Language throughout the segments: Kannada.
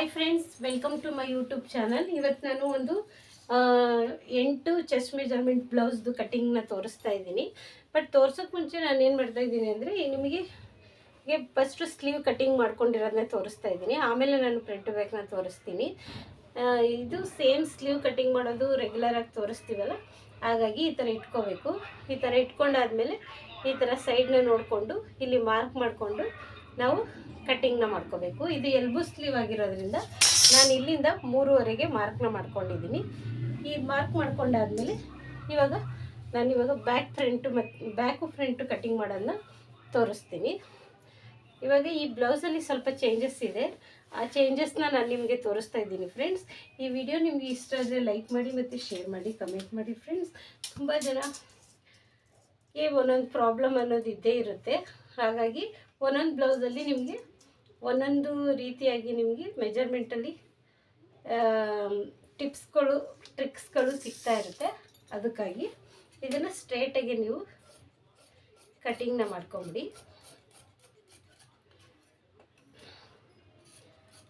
Hi friends welcome to my YouTube channel ಇವತ್ತು ನಾನು ಒಂದು ಎಂಟು ಚೆಸ್ಟ್ ಮೆಜರ್ಮೆಂಟ್ ಬ್ಲೌಸ್ದು ಕಟ್ಟಿಂಗ್ನ ತೋರಿಸ್ತಾ ಇದ್ದೀನಿ. ಬಟ್ ತೋರ್ಸೋಕ್ಕೆ ಮುಂಚೆ ನಾನು ಏನು ಮಾಡ್ತಾ ಇದ್ದೀನಿ ಅಂದರೆ ನಿಮಗೆ ಫಸ್ಟು ಸ್ಲೀವ್ ಕಟ್ಟಿಂಗ್ ಮಾಡ್ಕೊಂಡಿರೋದನ್ನ ತೋರಿಸ್ತಾ ಇದ್ದೀನಿ. ಆಮೇಲೆ ನಾನು ಫ್ರಂಟ್ ಬ್ಯಾಕ್ನ ತೋರಿಸ್ತೀನಿ. ಇದು ಸೇಮ್ ಸ್ಲೀವ್ ಕಟ್ಟಿಂಗ್ ಮಾಡೋದು ರೆಗ್ಯುಲರಾಗಿ ತೋರಿಸ್ತೀವಲ್ಲ, ಹಾಗಾಗಿ ಈ ಥರ ಇಟ್ಕೋಬೇಕು. ಈ ಥರ ಇಟ್ಕೊಂಡಾದಮೇಲೆ ಈ ಥರ ಸೈಡ್ನ ನೋಡಿಕೊಂಡು, ಇಲ್ಲಿ ಮಾರ್ಕ್ ಮಾಡಿಕೊಂಡು ನಾವು ಕಟ್ಟಿಂಗ್ನ ಮಾಡ್ಕೋಬೇಕು. ಇದು ಎಲ್ಬು ಸ್ಲೀವ್ ಆಗಿರೋದ್ರಿಂದ ನಾನು ಇಲ್ಲಿಂದ ಮೂರುವರೆಗೆ ಮಾರ್ಕ್ನ ಮಾಡ್ಕೊಂಡಿದ್ದೀನಿ. ಈ ಮಾರ್ಕ್ ಮಾಡ್ಕೊಂಡಾದ್ಮೇಲೆ ಇವಾಗ ನಾನು ಇವಾಗ ಬ್ಯಾಕ್ ಫ್ರಂಟು ಮತ್ತು ಬ್ಯಾಕು ಫ್ರಂಟು ಕಟ್ಟಿಂಗ್ ಮಾಡೋದನ್ನ ತೋರಿಸ್ತೀನಿ. ಇವಾಗ ಈ ಬ್ಲೌಸಲ್ಲಿ ಸ್ವಲ್ಪ ಚೇಂಜಸ್ ಇದೆ. ಆ ಚೇಂಜಸ್ನ ನಾನು ನಿಮಗೆ ತೋರಿಸ್ತಾ ಇದ್ದೀನಿ ಫ್ರೆಂಡ್ಸ್ ಈ ವಿಡಿಯೋ ನಿಮಗೆ ಇಷ್ಟ ಆದರೆ ಲೈಕ್ ಮಾಡಿ ಮತ್ತು ಶೇರ್ ಮಾಡಿ ಕಮೆಂಟ್ ಮಾಡಿ ಫ್ರೆಂಡ್ಸ್ ತುಂಬ ಜನ ಏ ಒಂದೊಂದು ಪ್ರಾಬ್ಲಮ್ ಅನ್ನೋದು ಇದ್ದೇ ಇರುತ್ತೆ. ಹಾಗಾಗಿ ಒಂದೊಂದು ಬ್ಲೌಸಲ್ಲಿ ನಿಮಗೆ ಒಂದೊಂದು ರೀತಿಯಾಗಿ ನಿಮಗೆ ಮೆಜರ್ಮೆಂಟಲ್ಲಿ ಟಿಪ್ಸ್ಗಳು ಟ್ರಿಕ್ಸ್ಗಳು ಸಿಗ್ತಾ ಇರುತ್ತೆ. ಅದಕ್ಕಾಗಿ ಇದನ್ನು ಸ್ಟ್ರೇಟಾಗಿ ನೀವು ಕಟಿಂಗ್ನ ಮಾಡ್ಕೊಂಬಿಡಿ.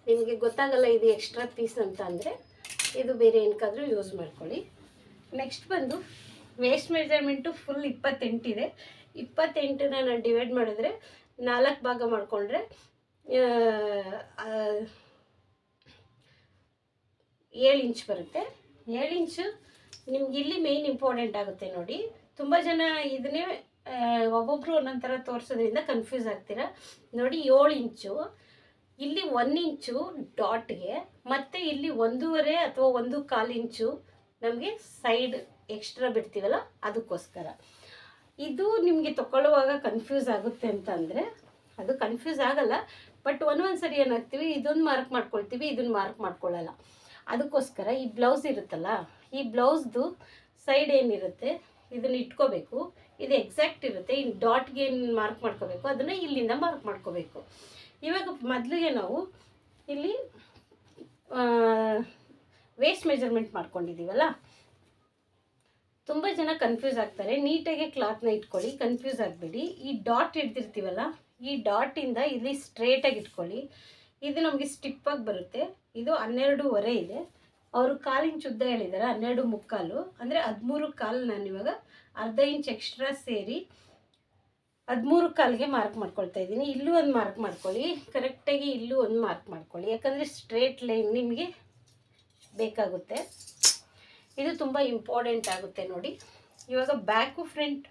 ನಿಮಗೆ ಗೊತ್ತಾಗಲ್ಲ ಇದು ಎಕ್ಸ್ಟ್ರಾ ಪೀಸ್ ಅಂತ ಅಂದರೆ ಇದು ಬೇರೆ ಏನಕ್ಕಾದರೂ ಯೂಸ್ ಮಾಡ್ಕೊಳ್ಳಿ. ನೆಕ್ಸ್ಟ್ ಬಂದು ವೇಸ್ಟ್ ಮೆಜರ್ಮೆಂಟು ಫುಲ್ ಇಪ್ಪತ್ತೆಂಟಿದೆ ಇಪ್ಪತ್ತೆಂಟನ್ನ ನಾನು ಡಿವೈಡ್ ಮಾಡಿದ್ರೆ ನಾಲ್ಕು ಭಾಗ ಮಾಡಿಕೊಂಡ್ರೆ ಏಳು ಇಂಚ್ ಬರುತ್ತೆ. ಏಳು ಇಂಚು ನಿಮ್ಗೆ ಇಲ್ಲಿ ಮೇಯ್ನ್ ಇಂಪಾರ್ಟೆಂಟ್ ಆಗುತ್ತೆ ನೋಡಿ. ತುಂಬ ಜನ ಇದನ್ನೇ ಒಬ್ಬೊಬ್ಬರು ಒಂದೊಂದು ತೋರಿಸೋದ್ರಿಂದ ಕನ್ಫ್ಯೂಸ್ ಆಗ್ತೀರಾ? ನೋಡಿ, ಏಳು ಇಂಚು. ಇಲ್ಲಿ ಒನ್ ಇಂಚು ಡಾಟ್ಗೆ ಮತ್ತು ಇಲ್ಲಿ ಒಂದೂವರೆ ಅಥವಾ ಒಂದು ಕಾಲು ಇಂಚು ನಮಗೆ ಸೈಡ್ ಎಕ್ಸ್ಟ್ರಾ ಬಿಡ್ತೀವಲ್ಲ, ಅದಕ್ಕೋಸ್ಕರ. ಇದು ನಿಮಗೆ ತಗೊಳ್ಳುವಾಗ ಕನ್ಫ್ಯೂಸ್ ಆಗುತ್ತೆ ಅಂತಂದರೆ, ಅದು ಕನ್ಫ್ಯೂಸ್ ಆಗಲ್ಲ ಬಟ್ ಒಂದೊಂದು ಸರಿ ಏನಾಗ್ತೀವಿ, ಇದೊಂದು ಮಾರ್ಕ್ ಮಾಡ್ಕೊಳ್ತೀವಿ ಇದನ್ನು ಮಾರ್ಕ್ ಮಾಡ್ಕೊಳ್ಳಲ್ಲ ಅದಕ್ಕೋಸ್ಕರ ಈ ಬ್ಲೌಸ್ ಇರುತ್ತಲ್ಲ, ಈ ಬ್ಲೌಸ್ದು ಸೈಡ್ ಏನಿರುತ್ತೆ, ಇದನ್ನು ಇಟ್ಕೋಬೇಕು. ಇದು ಎಕ್ಸಾಕ್ಟ್ ಇರುತ್ತೆ ಇನ್ನು ಡಾಟ್ಗೆ ಏನು ಮಾರ್ಕ್ ಮಾಡ್ಕೋಬೇಕು, ಅದನ್ನು ಇಲ್ಲಿಂದ ಮಾರ್ಕ್ ಮಾಡ್ಕೋಬೇಕು. ಇವಾಗ ಮೊದಲಿಗೆ ನಾವು ಇಲ್ಲಿ ವೇಸ್ಟ್ ಮೆಜರ್ಮೆಂಟ್ ಮಾಡ್ಕೊಂಡಿದ್ದೀವಲ್ಲ ತುಂಬ ಜನ ಕನ್ಫ್ಯೂಸ್ ಆಗ್ತಾರೆ. ನೀಟಾಗಿ ಕ್ಲಾತ್ನ ಇಟ್ಕೊಳ್ಳಿ ಕನ್ಫ್ಯೂಸ್ ಆಗಬೇಡಿ. ಈ ಡಾಟ್ ಹಿಡ್ದಿರ್ತೀವಲ್ಲ ಈ ಡಾಟಿಂದ ಇಲ್ಲಿ ಸ್ಟ್ರೇಟಾಗಿ ಇಟ್ಕೊಳ್ಳಿ. ಇದು ನಮಗೆ ಸ್ಟಿಪ್ಪಾಗಿ ಬರುತ್ತೆ. ಇದು ಹನ್ನೆರಡೂವರೆ ಇದೆ. ಅವರು ಕಾಲಿನ ಇಂಚ್ ಉದ್ದ ಹೇಳಿದ್ದಾರೆ ಹನ್ನೆರಡು ಮುಕ್ಕಾಲು. ಅಂದರೆ ಹದಿಮೂರು ಕಾಲು ನಾನು ಇವಾಗ ಅರ್ಧ ಇಂಚ್ ಎಕ್ಸ್ಟ್ರಾ ಸೇರಿ ಹದಿಮೂರು ಕಾಲಿಗೆ ಮಾರ್ಕ್ ಮಾಡ್ಕೊಳ್ತಾ ಇದ್ದೀನಿ. ಇಲ್ಲೂ ಒಂದು ಮಾರ್ಕ್ ಮಾಡ್ಕೊಳ್ಳಿ. ಕರೆಕ್ಟಾಗಿ ಇಲ್ಲೂ ಒಂದು ಮಾರ್ಕ್ ಮಾಡ್ಕೊಳ್ಳಿ. ಯಾಕಂದರೆ ಸ್ಟ್ರೇಟ್ ಲೈನ್ ನಿಮಗೆ ಬೇಕಾಗುತ್ತೆ. ಇದು ತುಂಬ ಇಂಪಾರ್ಟೆಂಟ್ ಆಗುತ್ತೆ ನೋಡಿ. ಇವಾಗ ಬ್ಯಾಕು ಫ್ರಂಟ್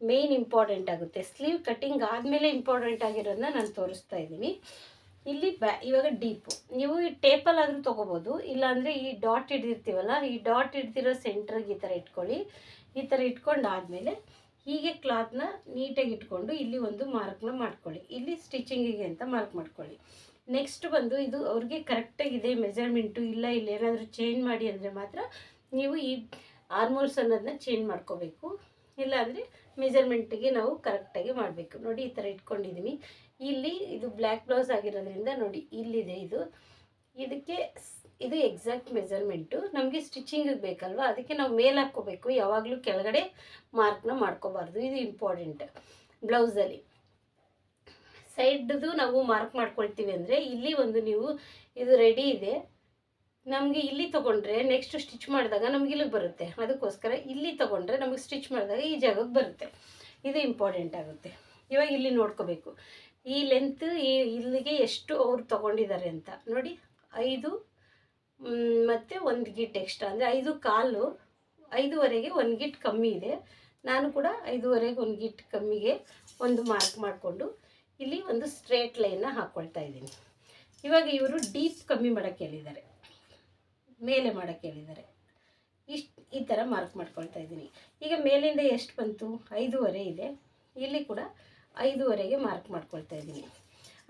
ಮೇಯ್ನ್ ಇಂಪಾರ್ಟೆಂಟ್ ಆಗುತ್ತೆ. ಸ್ಲೀವ್ ಕಟ್ಟಿಂಗ್ ಆದಮೇಲೆ ಇಂಪಾರ್ಟೆಂಟ್ ಆಗಿರೋದನ್ನ ನಾನು ತೋರಿಸ್ತಾ ಇದ್ದೀನಿ. ಇಲ್ಲಿ ಬ್ಯಾ ಇವಾಗ ಡೀಪು ನೀವು ಈ ಟೇಪಲ್ಲಾದರೂ ತೊಗೋಬೋದು. ಇಲ್ಲಾಂದರೆ ಈ ಡಾಟ್ ಹಿಡ್ದಿರ್ತೀವಲ್ಲ, ಈ ಡಾಟ್ ಹಿಡ್ದಿರೋ ಸೆಂಟ್ರಿಗೆ ಈ ಥರ ಇಟ್ಕೊಳ್ಳಿ. ಈ ಥರ ಇಟ್ಕೊಂಡು ಆದಮೇಲೆ ಹೀಗೆ ಕ್ಲಾತ್ನ ನೀಟಾಗಿ ಇಟ್ಕೊಂಡು ಇಲ್ಲಿ ಒಂದು ಮಾರ್ಕ್ನ ಮಾಡ್ಕೊಳ್ಳಿ. ಇಲ್ಲಿ ಸ್ಟಿಚಿಂಗಿಗೆ ಅಂತ ಮಾರ್ಕ್ ಮಾಡ್ಕೊಳ್ಳಿ. ನೆಕ್ಸ್ಟ್ ಬಂದು ಇದು ಅವ್ರಿಗೆ ಕರೆಕ್ಟಾಗಿದೆ ಮೆಜರ್ಮೆಂಟು ಇಲ್ಲ, ಇಲ್ಲಿ ಏನಾದರೂ ಚೇಂಜ್ ಮಾಡಿ ಅಂದರೆ ಮಾತ್ರ ನೀವು ಈ ಆರ್ಮೋಲ್ಸ್ ಅನ್ನೋದನ್ನ ಚೇಂಜ್ ಮಾಡ್ಕೋಬೇಕು. ಇಲ್ಲಾಂದರೆ ಮೆಜರ್ಮೆಂಟಿಗೆ ನಾವು ಕರೆಕ್ಟಾಗಿ ಮಾಡಬೇಕು. ನೋಡಿ ಈ ಥರ ಇಟ್ಕೊಂಡಿದ್ದೀನಿ ಇಲ್ಲಿ ಇದು ಬ್ಲ್ಯಾಕ್ ಬ್ಲೌಸ್ ಆಗಿರೋದ್ರಿಂದ ನೋಡಿ ಇಲ್ಲಿದೆ ಇದು. ಇದಕ್ಕೆ ಇದು ಎಕ್ಸಾಕ್ಟ್ ಮೆಜರ್ಮೆಂಟು ನಮಗೆ ಸ್ಟಿಚಿಂಗಿಗೆ ಬೇಕಲ್ವಾ? ಅದಕ್ಕೆ ನಾವು ಮೇಲೆ ಹಾಕ್ಕೋಬೇಕು. ಯಾವಾಗಲೂ ಕೆಳಗಡೆ ಮಾರ್ಕ್ನ ಮಾಡ್ಕೋಬಾರ್ದು. ಇದು ಇಂಪಾರ್ಟೆಂಟ್ ಬ್ಲೌಸಲ್ಲಿ ಸೈಡ್ದು ನಾವು ಮಾರ್ಕ್ ಮಾಡ್ಕೊಳ್ತೀವಿ ಅಂದರೆ ಇಲ್ಲಿ ಒಂದು ನೀವು, ಇದು ರೆಡಿ ಇದೆ. ನಮಗೆ ಇಲ್ಲಿ ತೊಗೊಂಡ್ರೆ ನೆಕ್ಸ್ಟ್ ಸ್ಟಿಚ್ ಮಾಡಿದಾಗ ನಮ್ಗೆ ಇಲ್ಲಿಗೆ ಬರುತ್ತೆ. ಅದಕ್ಕೋಸ್ಕರ ಇಲ್ಲಿ ತೊಗೊಂಡ್ರೆ ನಮಗೆ ಸ್ಟಿಚ್ ಮಾಡಿದಾಗ ಈ ಜಾಗಕ್ಕೆ ಬರುತ್ತೆ. ಇದು ಇಂಪಾರ್ಟೆಂಟ್ ಆಗುತ್ತೆ. ಇವಾಗ ಇಲ್ಲಿ ನೋಡ್ಕೋಬೇಕು. ಈ ಲೆಂತ್ ಈ ಇಲ್ಲಿಗೆ ಎಷ್ಟು ಅವ್ರು ತೊಗೊಂಡಿದ್ದಾರೆ ಅಂತ. ನೋಡಿ, ಐದು ಮತ್ತು ಒಂದು ಗಿಟ್ ಎಕ್ಸ್ಟ್ರಾ ಅಂದರೆ ಐದು ಕಾಲು, ಐದುವರೆಗೆ ಒಂದು ಗಿಟ್ ಕಮ್ಮಿ ಇದೆ. ನಾನು ಕೂಡ ಐದುವರೆಗೆ ಒಂದು ಗಿಟ್ ಕಮ್ಮಿಗೆ ಒಂದು ಮಾರ್ಕ್ ಮಾಡಿಕೊಂಡು ಇಲ್ಲಿ ಒಂದು ಸ್ಟ್ರೇಟ್ ಲೈನ್ನ ಹಾಕ್ಕೊಳ್ತಾ ಇದ್ದೀನಿ. ಇವಾಗ ಇವರು ಡೀಪ್ ಕಮ್ಮಿ ಮಾಡೋಕ್ಕೆ ಹೇಳಿದ್ದಾರೆ. ಮೇಲೆ ಮಾಡೋಕ್ಕೆ ಹೇಳಿದ್ದಾರೆ. ಇಷ್ಟು, ಈ ಥರ ಮಾರ್ಕ್ ಮಾಡ್ಕೊಳ್ತಾ ಇದ್ದೀನಿ. ಈಗ ಮೇಲಿಂದ ಎಷ್ಟು ಬಂತು? ಐದೂವರೆ ಇದೆ. ಇಲ್ಲಿ ಕೂಡ ಐದೂವರೆಗೆ ಮಾರ್ಕ್ ಮಾಡ್ಕೊಳ್ತಾ ಇದ್ದೀನಿ.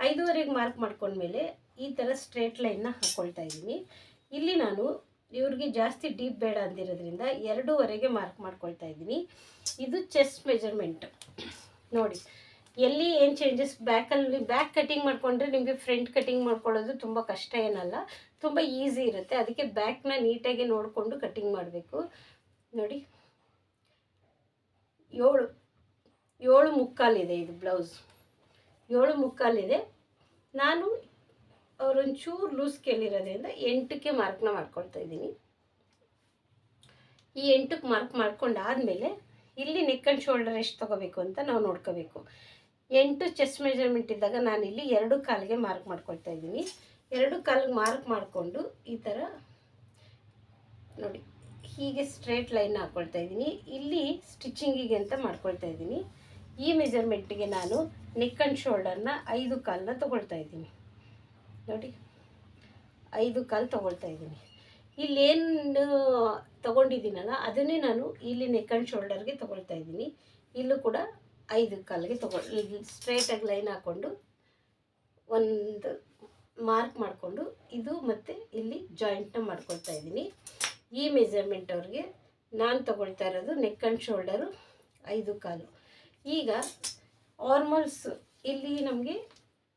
ಐದೂವರೆಗೆ ಮಾರ್ಕ್ ಮಾಡ್ಕೊಂಡ್ಮೇಲೆ ಈ ಥರ ಸ್ಟ್ರೇಟ್ ಲೈನ್ನ ಹಾಕ್ಕೊಳ್ತಾ ಇದ್ದೀನಿ. ಇಲ್ಲಿ ನಾನು ಇವ್ರಿಗೆ ಜಾಸ್ತಿ ಡೀಪ್ ಬೇಡ ಅಂದಿರೋದ್ರಿಂದ ಎರಡೂವರೆಗೆ ಮಾರ್ಕ್ ಮಾಡ್ಕೊಳ್ತಾ ಇದ್ದೀನಿ. ಇದು ಚೆಸ್ಟ್ ಮೆಜರ್ಮೆಂಟ್ ನೋಡಿ ಎಲ್ಲಿ ಏನು ಚೇಂಜಸ್ ಬ್ಯಾಕಲ್ಲಿ ಬ್ಯಾಕ್ ಕಟಿಂಗ್ ಮಾಡಿಕೊಂಡ್ರೆ ನಿಮಗೆ ಫ್ರಂಟ್ ಕಟಿಂಗ್ ಮಾಡ್ಕೊಳ್ಳೋದು ತುಂಬ ಕಷ್ಟ ಏನಲ್ಲ, ತುಂಬ ಈಸಿ ಇರುತ್ತೆ. ಅದಕ್ಕೆ ಬ್ಯಾಕ್ನ ನೀಟಾಗಿ ನೋಡಿಕೊಂಡು ಕಟಿಂಗ್ ಮಾಡಬೇಕು. ನೋಡಿ. ಏಳು ಏಳು ಮುಕ್ಕಾಲಿದೆ ಇದು ಬ್ಲೌಸ್ ಏಳು ಮುಕ್ಕಾಲಿದೆ. ನಾನು ಅವರೊಂಚೂರು ಲೂಸ್ ಕೇಳಿರೋದ್ರಿಂದ ಎಂಟಕ್ಕೆ ಮಾರ್ಕ್ನ ಮಾಡ್ಕೊಳ್ತಾ ಇದ್ದೀನಿ. ಈ ಎಂಟಕ್ಕೆ ಮಾರ್ಕ್ ಮಾಡ್ಕೊಂಡಾದ್ಮೇಲೆ ಇಲ್ಲಿ ನೆಕ್ ಆ್ಯಂಡ್ ಶೋಲ್ಡರ್ ಎಷ್ಟು ತೊಗೋಬೇಕು ಅಂತ ನಾವು ನೋಡ್ಕೋಬೇಕು. ಎಂಟು ಚೆಸ್ಟ್ ಮೆಜರ್ಮೆಂಟ್ ಇದ್ದಾಗ ನಾನು ಇಲ್ಲಿ ಎರಡು ಕಾಲಿಗೆ ಮಾರ್ಕ್ ಮಾಡ್ಕೊಳ್ತಾ ಇದ್ದೀನಿ. ಎರಡು ಕಾಲಿಗೆ ಮಾರ್ಕ್ ಮಾಡಿಕೊಂಡು ಈ ಥರ ನೋಡಿ, ಹೀಗೆ ಸ್ಟ್ರೇಟ್ ಲೈನ್ ಹಾಕ್ಕೊಳ್ತಾ ಇದ್ದೀನಿ. ಇಲ್ಲಿ ಸ್ಟಿಚಿಂಗಿಗೆ ಅಂತ ಮಾಡ್ಕೊಳ್ತಾ ಇದ್ದೀನಿ. ಈ ಮೆಜರ್ಮೆಂಟಿಗೆ ನಾನು ನೆಕ್ ಆ್ಯಂಡ್ ಶೋಲ್ಡರ್ನ ಐದು ಕಾಲನ್ನ ತೊಗೊಳ್ತಾ ಇದ್ದೀನಿ. ನೋಡಿ, ಐದು ಕಾಲು ತೊಗೊಳ್ತಾ ಇದ್ದೀನಿ. ಇಲ್ಲೇನು ತೊಗೊಂಡಿದ್ದೀನಲ್ಲ, ಅದನ್ನೇ ನಾನು ಇಲ್ಲಿ ನೆಕ್ ಆ್ಯಂಡ್ ಶೋಲ್ಡರ್ಗೆ ತೊಗೊಳ್ತಾ ಇದ್ದೀನಿ. ಇಲ್ಲೂ ಕೂಡ ಐದು ಕಾಲಿಗೆ ತೊಗೊಂಡು ಸ್ಟ್ರೈಟಾಗಿ ಲೈನ್ ಹಾಕ್ಕೊಂಡು ಒಂದು ಮಾರ್ಕ್ ಮಾಡಿಕೊಂಡು ಇದು ಮತ್ತು ಇಲ್ಲಿ ಜಾಯಿಂಟ್ನ ಮಾಡ್ಕೊಳ್ತಾ ಇದ್ದೀನಿ. ಈ ಮೆಜರ್ಮೆಂಟ್ ಅವ್ರಿಗೆ ನಾನು ತೊಗೊಳ್ತಾ ಇರೋದು ನೆಕ್ ಆ್ಯಂಡ್ ಶೋಲ್ಡರು ಐದು ಕಾಲು. ಈಗ ಆರ್ಮಲ್ಸ್ ಇಲ್ಲಿ ನಮಗೆ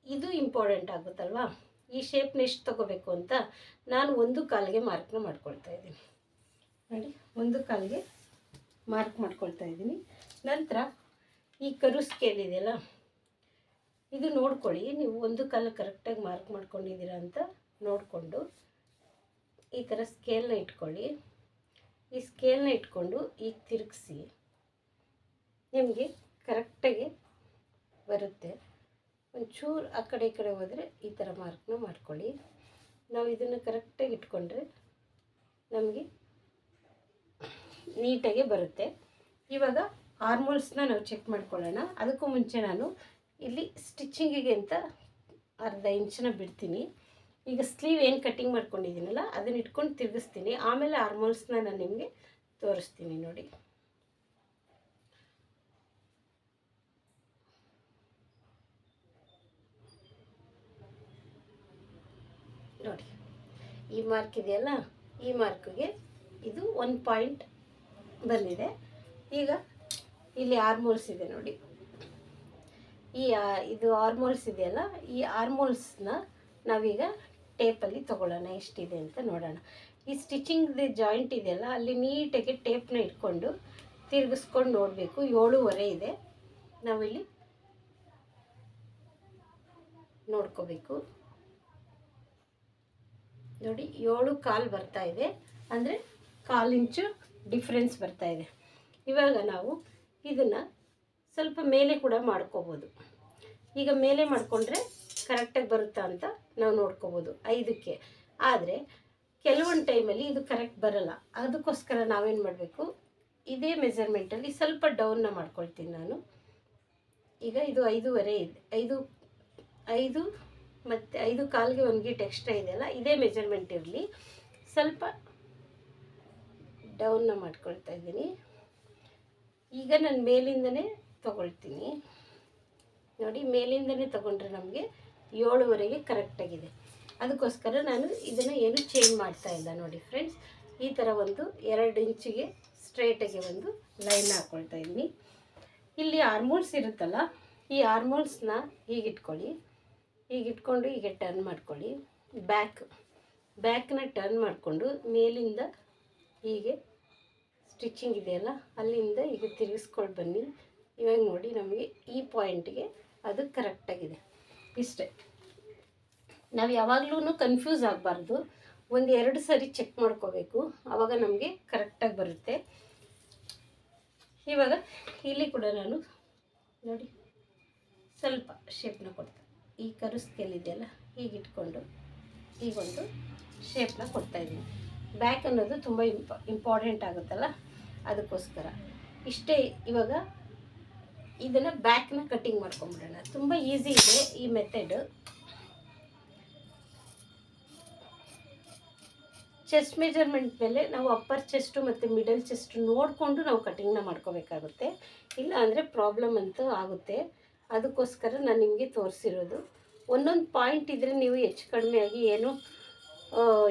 ಇದು ಇಂಪಾರ್ಟೆಂಟ್ ಆಗುತ್ತಲ್ವಾ? ಈ ಶೇಪ್ನ ಎಷ್ಟು ತೊಗೋಬೇಕು ಅಂತ ನಾನು ಒಂದು ಕಾಲಿಗೆ ಮಾರ್ಕ್ನ ಮಾಡ್ಕೊಳ್ತಾ ಇದ್ದೀನಿ. ನೋಡಿ, ಒಂದು ಕಾಲಿಗೆ ಮಾರ್ಕ್ ಮಾಡ್ಕೊಳ್ತಾ ಇದ್ದೀನಿ. ನಂತರ ಈ ಕರು ಸ್ಕೇಲ್ ಇದೆಯಲ್ಲ ಇದು ನೋಡ್ಕೊಳ್ಳಿ. ನೀವು ಒಂದು ಕಾಲ ಕರೆಕ್ಟಾಗಿ ಮಾರ್ಕ್ ಮಾಡ್ಕೊಂಡಿದ್ದೀರಾ ಅಂತ ನೋಡಿಕೊಂಡು ಈ ಥರ ಸ್ಕೇಲ್ನ ಇಟ್ಕೊಳ್ಳಿ. ಈ ಸ್ಕೇಲ್ನ ಇಟ್ಕೊಂಡು ಈಗ ತಿರುಗಿಸಿ. ನಿಮಗೆ ಕರೆಕ್ಟಾಗಿ ಬರುತ್ತೆ. ಒಂಚೂರು ಆ ಕಡೆ ಈ ಕಡೆ ಹೋದರೆ ಈ ಥರ ಮಾರ್ಕ್ನ ಮಾಡ್ಕೊಳ್ಳಿ. ನಾವು ಇದನ್ನು ಕರೆಕ್ಟಾಗಿ ಇಟ್ಕೊಂಡ್ರೆ ನಮಗೆ ನೀಟಾಗಿ ಬರುತ್ತೆ. ಇವಾಗ ಹಾರ್ಮೋನ್ಸ್ನ ನಾವು ಚೆಕ್ ಮಾಡ್ಕೊಳ್ಳೋಣ. ಅದಕ್ಕೂ ಮುಂಚೆ ನಾನು ಇಲ್ಲಿ ಸ್ಟಿಚ್ಚಿಂಗಿಗೆ ಅಂತ ಅರ್ಧ ಇಂಚನ್ನ ಬಿಡ್ತೀನಿ. ಈಗ ಸ್ಲೀವ್ ಏನು ಕಟ್ಟಿಂಗ್ ಮಾಡ್ಕೊಂಡಿದ್ದೀನಲ್ಲ, ಅದನ್ನ ಇಟ್ಕೊಂಡು ತಿರುಗಿಸ್ತೀನಿ. ಆಮೇಲೆ ಆರ್ಮೋಲ್ಸ್ನ ನಾನು ನಿಮಗೆ ತೋರಿಸ್ತೀನಿ ನೋಡಿ. ನೋಡಿ, ಈ ಮಾರ್ಕ್ ಇದೆಯಲ್ಲ ಈ ಮಾರ್ಕ್ಗೆ ಇದು ಒನ್ ಪಾಯಿಂಟ್ ಬಂದಿದೆ. ಈಗ ಇಲ್ಲಿ ಆರ್ಮೋಲ್ಸ್ ಇದೆ ನೋಡಿ. ಈ ಇದು ಆರ್ಮೋಲ್ಸ್ ಇದೆಯಲ್ಲ, ಈ ಆರ್ಮೋಲ್ಸ್ನ ನಾವೀಗ ಟೇಪಲ್ಲಿ ತಗೊಳ್ಳೋಣ, ಎಷ್ಟಿದೆ ಅಂತ ನೋಡೋಣ. ಈ ಸ್ಟಿಚಿಂಗ್ದು ಜಾಯಿಂಟ್ ಇದೆಯಲ್ಲ, ಅಲ್ಲಿ ನೀಟಾಗಿ ಟೇಪ್ನ ಇಟ್ಕೊಂಡು ತಿರುಗಿಸ್ಕೊಂಡು ನೋಡಬೇಕು. ಏಳುವರೆ ಇದೆ. ನಾವಿಲ್ಲಿ ನೋಡ್ಕೋಬೇಕು. ನೋಡಿ, ಏಳು ಕಾಲು ಬರ್ತಾ ಇದೆ. ಅಂದರೆ ಕಾಲು ಇಂಚು ಡಿಫ್ರೆನ್ಸ್ ಬರ್ತಾ ಇದೆ. ಇವಾಗ ನಾವು ಇದನ್ನು ಸ್ವಲ್ಪ ಮೇಲೆ ಕೂಡ ಮಾಡ್ಕೋಬೋದು. ಈಗ ಮೇಲೆ ಮಾಡಿಕೊಂಡ್ರೆ ಕರೆಕ್ಟಾಗಿ ಬರುತ್ತಾ ಅಂತ ನಾವು ನೋಡ್ಕೋಬೋದು ಐದಕ್ಕೆ. ಆದರೆ ಕೆಲವೊಂದು ಟೈಮಲ್ಲಿ ಇದು ಕರೆಕ್ಟ್ ಬರಲ್ಲ. ಅದಕ್ಕೋಸ್ಕರ ನಾವೇನು ಮಾಡಬೇಕು? ಇದೇ ಮೆಜರ್ಮೆಂಟಲ್ಲಿ ಸ್ವಲ್ಪ ಡೌನ್ನ ಮಾಡ್ಕೊಳ್ತೀನಿ ನಾನು. ಈಗ ಇದು ಐದೂವರೆ ಇದೆ. ಐದು ಐದು ಮತ್ತು ಐದು ಕಾಲಿಗೆ ಒಂದು ಗೀಟ್ ಎಕ್ಸ್ಟ್ರಾ ಇದೆಯಲ್ಲ ಇದೇ ಮೆಜರ್ಮೆಂಟ್ ಇರಲಿ. ಸ್ವಲ್ಪ ಡೌನ್ನ ಮಾಡ್ಕೊಳ್ತಾ ಇದ್ದೀನಿ. ಈಗ ನಾನು ಮೇಲಿಂದನೇ ತಗೊಳ್ತೀನಿ. ನೋಡಿ, ಮೇಲಿಂದನೇ ತಗೊಂಡ್ರೆ ನಮಗೆ ಏಳುವರೆಗೆ ಕರೆಕ್ಟಾಗಿದೆ ಅದಕ್ಕೋಸ್ಕರ ನಾನು ಇದನ್ನು ಏನು ಚೇಂಜ್ ಮಾಡ್ತಾ ಇಲ್ಲ ನೋಡಿ ಫ್ರೆಂಡ್ಸ್ ಈ ಥರ ಒಂದು ಎರಡು ಇಂಚಿಗೆ ಸ್ಟ್ರೇಟಾಗಿ ಒಂದು ಲೈನ್ ಹಾಕ್ಕೊಳ್ತಾ ಇದ್ದೀನಿ. ಇಲ್ಲಿ ಆರ್ಮೋಲ್ಸ್ ಇರುತ್ತಲ್ಲ, ಈ ಆರ್ಮೋಲ್ಸ್ನ ಹೀಗಿಟ್ಕೊಳ್ಳಿ ಹೀಗಿಟ್ಕೊಂಡು ಹೀಗೆ ಟರ್ನ್ ಮಾಡ್ಕೊಳ್ಳಿ. ಬ್ಯಾಕ್ ಬ್ಯಾಕ್ನ ಟರ್ನ್ ಮಾಡಿಕೊಂಡು ಮೇಲಿಂದ ಹೀಗೆ ಸ್ಟಿಚಿಂಗ್ ಇದೆಯಲ್ಲ ಅಲ್ಲಿಂದ ಈಗ ತಿರುಗಿಸ್ಕೊಂಡು ಬನ್ನಿ. ಇವಾಗ ನೋಡಿ ನಮಗೆ ಈ ಪಾಯಿಂಟ್ಗೆ ಅದು ಕರೆಕ್ಟಾಗಿದೆ ಇಷ್ಟೇ. ನಾವು ಯಾವಾಗಲೂ ಕನ್ಫ್ಯೂಸ್ ಆಗಬಾರ್ದು. ಒಂದು ಎರಡು ಸರಿ ಚೆಕ್ ಮಾಡ್ಕೋಬೇಕು. ಆವಾಗ ನಮಗೆ ಕರೆಕ್ಟಾಗಿ ಬರುತ್ತೆ. ಇವಾಗ ಇಲ್ಲಿ ಕೂಡ ನಾನು ನೋಡಿ ಸ್ವಲ್ಪ ಶೇಪ್ನ ಕೊಡ್ತೆ ಈ ಕರು ಇದೆಯಲ್ಲ ಹೀಗೆ ಇಟ್ಕೊಂಡು ಈಗೊಂದು ಶೇಪ್ನ ಕೊಡ್ತಾಯಿದ್ದೀನಿ ಬ್ಯಾಕ್ ಅನ್ನೋದು ತುಂಬ ಇಂಪ ಇಂಪಾರ್ಟೆಂಟ್ ಆಗುತ್ತಲ್ಲ? ಅದಕ್ಕೋಸ್ಕರ. ಇಷ್ಟೇ ಇವಾಗ ಇದನ್ನು ಬ್ಯಾಕ್ನ ಕಟ್ಟಿಂಗ್ ಮಾಡ್ಕೊಂಬಿಡೋಣ. ತುಂಬ ಈಸಿ ಇದೆ ಈ ಮೆಥಡ್. ಚೆಸ್ಟ್ ಮೆಜರ್ಮೆಂಟ್ ಮೇಲೆ ನಾವು ಅಪ್ಪರ್ ಚೆಸ್ಟು ಮತ್ತು ಮಿಡಲ್ ಚೆಸ್ಟ್ ನೋಡಿಕೊಂಡು ನಾವು ಕಟಿಂಗ್ನ ಮಾಡ್ಕೋಬೇಕಾಗುತ್ತೆ. ಇಲ್ಲ ಅಂದರೆ ಪ್ರಾಬ್ಲಮ್ ಅಂತೂ ಆಗುತ್ತೆ. ಅದಕ್ಕೋಸ್ಕರ ನಾನು ನಿಮಗೆ ತೋರಿಸಿರೋದು. ಒಂದೊಂದು ಪಾಯಿಂಟ್ ಇದ್ದರೆ ನೀವು ಹೆಚ್ಚು ಕಡಿಮೆ ಆಗಿ ಏನು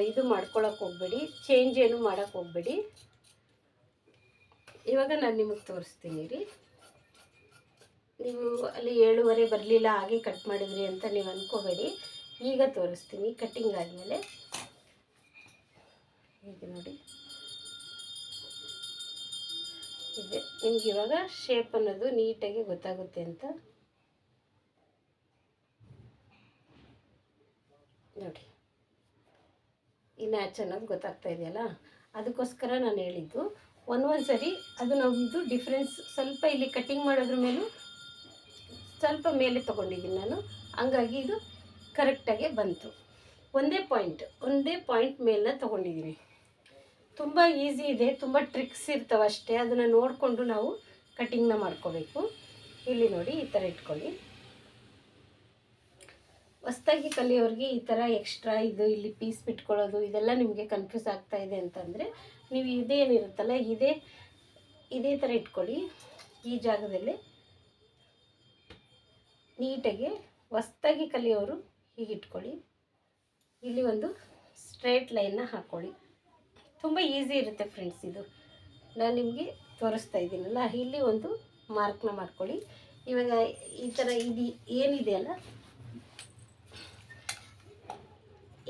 ಇದು ಮಾಡ್ಕೊಳಕ್ಕೆ ಹೋಗಬೇಡಿ. ಚೇಂಜ್ ಏನು ಮಾಡೋಕ್ಕೆ ಹೋಗ್ಬೇಡಿ. ಇವಾಗ ನಾನು ನಿಮಗೆ ತೋರಿಸ್ತೀನಿ ರೀ. ನೀವು ಅಲ್ಲಿ ಏಳುವರೆ ಬರಲಿಲ್ಲ ಹಾಗೆ ಕಟ್ ಮಾಡಿದ್ರಿ ಅಂತ ನೀವು ಅಂದ್ಕೋಬೇಡಿ ಈಗ ತೋರಿಸ್ತೀನಿ ಕಟ್ಟಿಂಗ್ ಆದಮೇಲೆ. ಹೀಗೆ ನೋಡಿ. ಇದೆ ನಿಮ್ಗೆ ಇವಾಗ ಶೇಪ್ ಅನ್ನೋದು ನೀಟಾಗಿ ಗೊತ್ತಾಗುತ್ತೆ ಅಂತ. ನೋಡಿ. ಈ ನ್ಯಾಚ್ ಅನ್ನೋದು ಗೊತ್ತಾಗ್ತಾ ಇದೆಯಲ್ಲ? ಅದಕ್ಕೋಸ್ಕರ ನಾನು ಹೇಳಿದ್ದು ಒಂದೊಂದು ಸರಿ ಅದು ನಮ್ಮದು ಡಿಫ್ರೆನ್ಸ್ ಸ್ವಲ್ಪ ಇಲ್ಲಿ ಕಟ್ಟಿಂಗ್ ಮಾಡೋದ್ರ ಮೇಲೂ ಸ್ವಲ್ಪ ಮೇಲೆ ತೊಗೊಂಡಿದ್ದೀನಿ ನಾನು. ಹಂಗಾಗಿ ಇದು ಕರೆಕ್ಟಾಗೆ ಬಂತು. ಒಂದೇ ಪಾಯಿಂಟ್ ಒಂದೇ ಪಾಯಿಂಟ್ ಮೇಲನ್ನ ತೊಗೊಂಡಿದ್ದೀನಿ. ತುಂಬ ಈಸಿ ಇದೆ, ತುಂಬ ಟ್ರಿಕ್ಸ್ ಇರ್ತವೆ ಅಷ್ಟೇ. ಅದನ್ನು ನೋಡಿಕೊಂಡು ನಾವು ಕಟ್ಟಿಂಗ್ನ ಮಾಡ್ಕೋಬೇಕು. ಇಲ್ಲಿ ನೋಡಿ, ಈ ಥರ ಇಟ್ಕೊಳ್ಳಿ. ಹೊಸ್ದಾಗಿ ಕಲಿಯೋರಿಗೆ ಈ ಥರ ಎಕ್ಸ್ಟ್ರಾ ಇದು, ಇಲ್ಲಿ ಪೀಸ್ ಬಿಟ್ಕೊಳ್ಳೋದು, ಇದೆಲ್ಲ ನಿಮಗೆ ಕನ್ಫ್ಯೂಸ್ ಆಗ್ತಾ ಇದೆ ಅಂತಂದರೆ ನೀವು ಇದೇನಿರುತ್ತಲ್ಲ ಇದೇ ಇದೇ ಥರ ಇಟ್ಕೊಳ್ಳಿ. ಈ ಜಾಗದಲ್ಲಿ ನೀಟಾಗಿ ಹೊಸ್ದಾಗಿ ಕಲಿಯೋರು ಹೀಗೆ ಇಟ್ಕೊಳ್ಳಿ. ಇಲ್ಲಿ ಒಂದು ಸ್ಟ್ರೇಟ್ ಲೈನ್ನ ಹಾಕ್ಕೊಳ್ಳಿ ತುಂಬ ಈಸಿ ಇರುತ್ತೆ ಫ್ರೆಂಡ್ಸ್ ಇದು. ನಾನು ನಿಮಗೆ ತೋರಿಸ್ತಾ ಇದ್ದೀನಲ್ಲ, ಇಲ್ಲಿ ಒಂದು ಮಾರ್ಕ್ನ ಮಾಡ್ಕೊಳ್ಳಿ. ಇವಾಗ ಈ ಥರ ಇದು ಏನಿದೆಯಲ್ಲ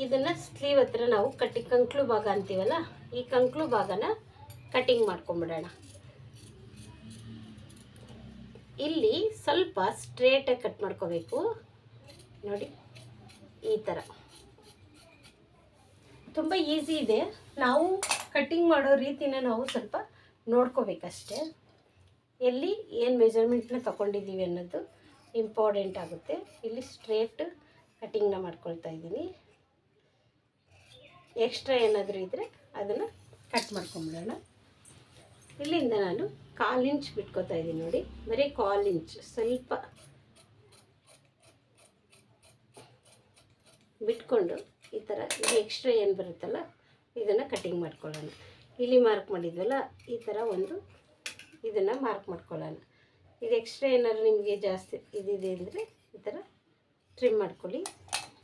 ಇದನ್ನು ಸ್ಲೀವ್ ಹತ್ರ ನಾವು ಕಟ್ಟಿ ಕಂಕ್ಳು ಭಾಗ ಅಂತೀವಲ್ಲ ಈ ಕಂಕ್ಳು ಭಾಗನ ಕಟಿಂಗ್ ಮಾಡ್ಕೊಂಬಿಡೋಣ. ಇಲ್ಲಿ ಸ್ವಲ್ಪ ಸ್ಟ್ರೇಟಾಗಿ ಕಟ್ ಮಾಡ್ಕೋಬೇಕು. ನೋಡಿ, ಈ ಥರ ತುಂಬ ಈಸಿ ಇದೆ. ನಾವು ಕಟ್ಟಿಂಗ್ ಮಾಡೋ ರೀತಿನ ನಾವು ಸ್ವಲ್ಪ ನೋಡ್ಕೋಬೇಕಷ್ಟೇ. ಎಲ್ಲಿ ಏನು ಮೆಜರ್ಮೆಂಟ್ನ ತಗೊಂಡಿದ್ದೀವಿ ಅನ್ನೋದು ಇಂಪಾರ್ಟೆಂಟ್ ಆಗುತ್ತೆ. ಇಲ್ಲಿ ಸ್ಟ್ರೇಟ್ ಕಟ್ಟಿಂಗ್ನ ಮಾಡ್ಕೊಳ್ತಾ ಇದ್ದೀನಿ. ಎಕ್ಸ್ಟ್ರಾ ಏನಾದರೂ ಇದ್ದರೆ ಅದನ್ನು ಕಟ್ ಮಾಡ್ಕೊಂಬಿಡೋಣ. ಇಲ್ಲಿಂದ ನಾನು ಕಾಲು ಇಂಚ್ ಬಿಟ್ಕೋತಾ ಇದ್ದೀನಿ ನೋಡಿ. ಬರೀ ಕಾಲು ಇಂಚ್ ಸ್ವಲ್ಪ ಬಿಟ್ಕೊಂಡು ಈ ಥರ ಇದು ಎಕ್ಸ್ಟ್ರಾ ಏನು ಬರುತ್ತಲ್ಲ, ಇದನ್ನು ಕಟಿಂಗ್ ಮಾಡ್ಕೊಳ್ಳೋಣ. ಇಲ್ಲಿ ಮಾರ್ಕ್ ಮಾಡಿದ್ವಲ್ಲ, ಈ ಥರ ಒಂದು ಇದನ್ನು ಮಾರ್ಕ್ ಮಾಡ್ಕೊಳ್ಳೋಣ. ಇದು ಎಕ್ಸ್ಟ್ರಾ ಏನಾದ್ರು ನಿಮಗೆ ಜಾಸ್ತಿ ಇದಿದೆ ಅಂದರೆ ಈ ಥರ ಟ್ರಿಮ್ ಮಾಡ್ಕೊಳ್ಳಿ.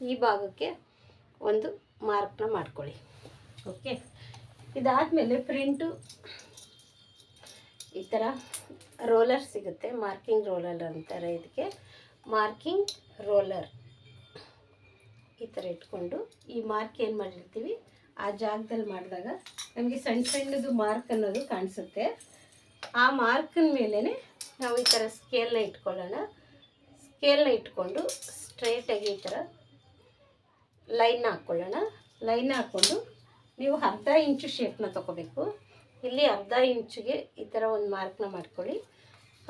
ಈ ಭಾಗಕ್ಕೆ ಒಂದು ಮಾರ್ಕ್ನ ಮಾಡ್ಕೊಳ್ಳಿ. ಓಕೆ? ಇದಾದಮೇಲೆ ಪ್ರಿಂಟು ಈ ಥರ ರೋಲರ್ ಸಿಗುತ್ತೆ ಮಾರ್ಕಿಂಗ್ ರೋಲರ್ ಅಂತಾರೆ ಇದಕ್ಕೆ. ಮಾರ್ಕಿಂಗ್ ರೋಲರ್ ಈ ಥರ ಇಟ್ಕೊಂಡು ಈ ಮಾರ್ಕ್ ಏನು ಮಾಡಿರ್ತೀವಿ ಆ ಜಾಗದಲ್ಲಿ ಮಾಡಿದಾಗ ನಮಗೆ ಸಣ್ಣ ಸಣ್ಣದು ಮಾರ್ಕ್ ಅನ್ನೋದು ಕಾಣಿಸುತ್ತೆ. ಆ ಮಾರ್ಕಿನ ಮೇಲೇ ನಾವು ಈ ಥರ ಸ್ಕೇಲ್ನ ಇಟ್ಕೊಳ್ಳೋಣ. ಸ್ಕೇಲ್ನ ಇಟ್ಕೊಂಡು ಸ್ಟ್ರೈಟಾಗಿ ಈ ಥರ ಲೈನ್ನ ಹಾಕ್ಕೊಳ್ಳೋಣ ಲೈನ್ ಹಾಕ್ಕೊಂಡು ನೀವು ಅರ್ಧ ಇಂಚು ಶೇಪ್ನ ತೊಗೋಬೇಕು. ಇಲ್ಲಿ ಅರ್ಧ ಇಂಚಿಗೆ ಈ ಥರ ಒಂದು ಮಾರ್ಕ್ನ ಮಾಡ್ಕೊಳ್ಳಿ.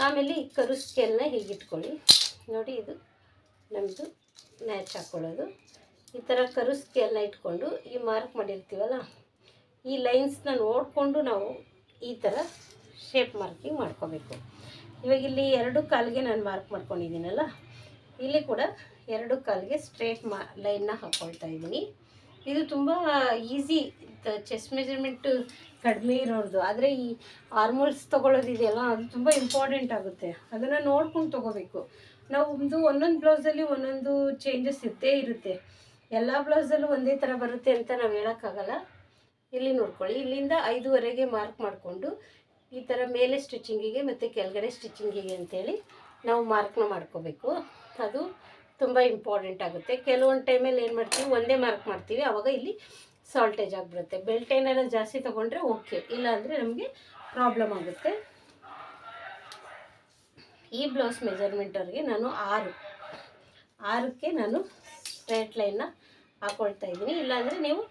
ಆಮೇಲೆ ಈ ಕರು ಸ್ಕೇಲ್ನ ಹೀಗಿಟ್ಕೊಳ್ಳಿ ನೋಡಿ ಇದು ನಮ್ಮದು ಮ್ಯಾಚ್ ಹಾಕ್ಕೊಳ್ಳೋದು ಈ ಥರ ಕರು ಸ್ಕೇಲ್ನ ಇಟ್ಕೊಂಡು ಈ ಮಾರ್ಕ್ ಮಾಡಿರ್ತೀವಲ್ಲ, ಈ ಲೈನ್ಸ್ನ ನೋಡಿಕೊಂಡು ನಾವು ಈ ಥರ ಶೇಪ್ ಮಾರ್ಕಿಂಗ್ ಮಾಡ್ಕೋಬೇಕು. ಇವಾಗ ಇಲ್ಲಿ ಎರಡು ಕಾಲಿಗೆ ನಾನು ಮಾರ್ಕ್ ಮಾಡ್ಕೊಂಡಿದ್ದೀನಲ್ಲ, ಇಲ್ಲಿ ಕೂಡ ಎರಡು ಕಾಲಿಗೆ ಸ್ಟ್ರೇಟ್ ಮಾ ಲೈನ್ನ ಹಾಕ್ಕೊಳ್ತಾ ಇದ್ದೀನಿ. ಇದು ತುಂಬ ಈಸಿ ಚೆಸ್ಟ್ ಮೆಜರ್ಮೆಂಟು ಕಡಿಮೆ ಇರೋದು ಆದರೆ ಈ ಆರ್ಮೋಲ್ಸ್ ತೊಗೊಳ್ಳೋದಿದೆಯಲ್ಲ ಅದು ತುಂಬ ಇಂಪಾರ್ಟೆಂಟ್ ಆಗುತ್ತೆ. ಅದನ್ನು ನೋಡ್ಕೊಂಡು ತೊಗೋಬೇಕು. ನಾವು ಒಂದು ಒಂದೊಂದು ಬ್ಲೌಸಲ್ಲಿ ಒಂದೊಂದು ಚೇಂಜಸ್ ಇದ್ದೇ ಇರುತ್ತೆ. ಎಲ್ಲ ಬ್ಲೌಸಲ್ಲೂ ಒಂದೇ ಥರ ಬರುತ್ತೆ ಅಂತ ನಾವು ಹೇಳೋಕ್ಕಾಗಲ್ಲ. ಇಲ್ಲಿ ನೋಡ್ಕೊಳ್ಳಿ, ಇಲ್ಲಿಂದ ಐದುವರೆಗೆ ಮಾರ್ಕ್ ಮಾಡಿಕೊಂಡು, ಈ ಥರ ಮೇಲೆ ಸ್ಟಿಚಿಂಗಿಗೆ ಮತ್ತು ಕೆಳಗಡೆ ಸ್ಟಿಚಿಂಗಿಗೆ ಅಂತೇಳಿ ನಾವು ಮಾರ್ಕ್ನ ಮಾಡ್ಕೋಬೇಕು. ಅದು ತುಂಬ ಇಂಪಾರ್ಟೆಂಟ್ ಆಗುತ್ತೆ. ಕೆಲವೊಂದು ಟೈಮಲ್ಲಿ ಏನು ಮಾಡ್ತೀವಿ, ಒಂದೇ ಮಾರ್ಕ್ ಮಾಡ್ತೀವಿ. ಆವಾಗ ಇಲ್ಲಿ ಸಾಲ್ಟೇಜ್ ಆಗಿಬಿಡುತ್ತೆ. ಬೆಲ್ಟ್ ಏನಾರ ಜಾಸ್ತಿ ತೊಗೊಂಡ್ರೆ ಓಕೆ ಇಲ್ಲಾಂದರೆ ನಮಗೆ ಪ್ರಾಬ್ಲಮ್ ಆಗುತ್ತೆ. ಈ ಬ್ಲೌಸ್ ಮೆಜರ್ಮೆಂಟವ್ರಿಗೆ ನಾನು ಆರು. ಆರಕ್ಕೆ ನಾನು ಸ್ಟ್ರೈಟ್ ಲೈನ್ನ ಹಾಕ್ಕೊಳ್ತಾ ಇದ್ದೀನಿ. ಇಲ್ಲಾಂದರೆ ನೀವು